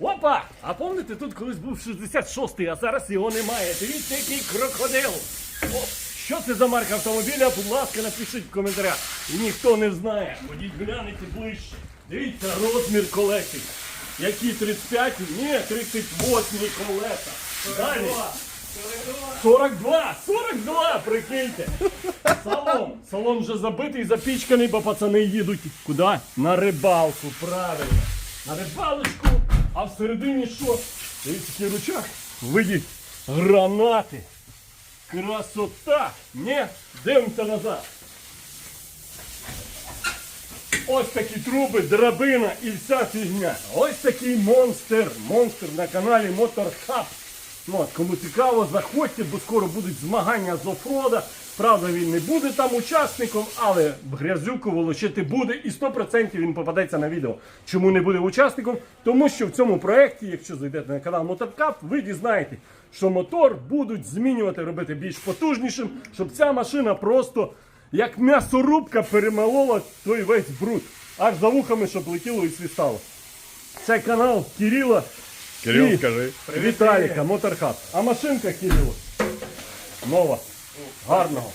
Опа! А пам'ятаєте, тут колись був 66-й, а зараз його немає. Дивіться, який крокодил. О, що це за марка автомобіля? Будь ласка, напишіть в коментарях. І ніхто не знає. Ходіть гляньте ближче. Дивіться, розмір колесик. Які 35? Ні, 38 колеса. Далі. 42! 42! Прикиньте! Салон! Салон вже забитий, запічканий, бо пацани їдуть куди? На рибалку, правильно. На рибалочку, а всередині що? Дивіться, який ручак. Видіть, гранати. Красота! Ні, дивимося назад. Ось такі труби, драбина і вся фігня. Ось такий монстр. Монстр на каналі Motor Hub. Ну, кому цікаво, заходьте, бо скоро будуть змагання з офрода. Правда, він не буде там учасником, але грязюку волочити буде і 100% він попадеться на відео. Чому не буде учасником? Тому що в цьому проєкті, якщо зайдете на канал Motorcup, ви дізнаєте, що мотор будуть змінювати, робити більш потужнішим, щоб ця машина просто як м'ясорубка перемолола той весь бруд. Аж за вухами, щоб летіло і свистало. Це канал Кирила. Кирил, і скажи. Віталіка, Моторхаб. А машинка Кирило. Нова. Гарного.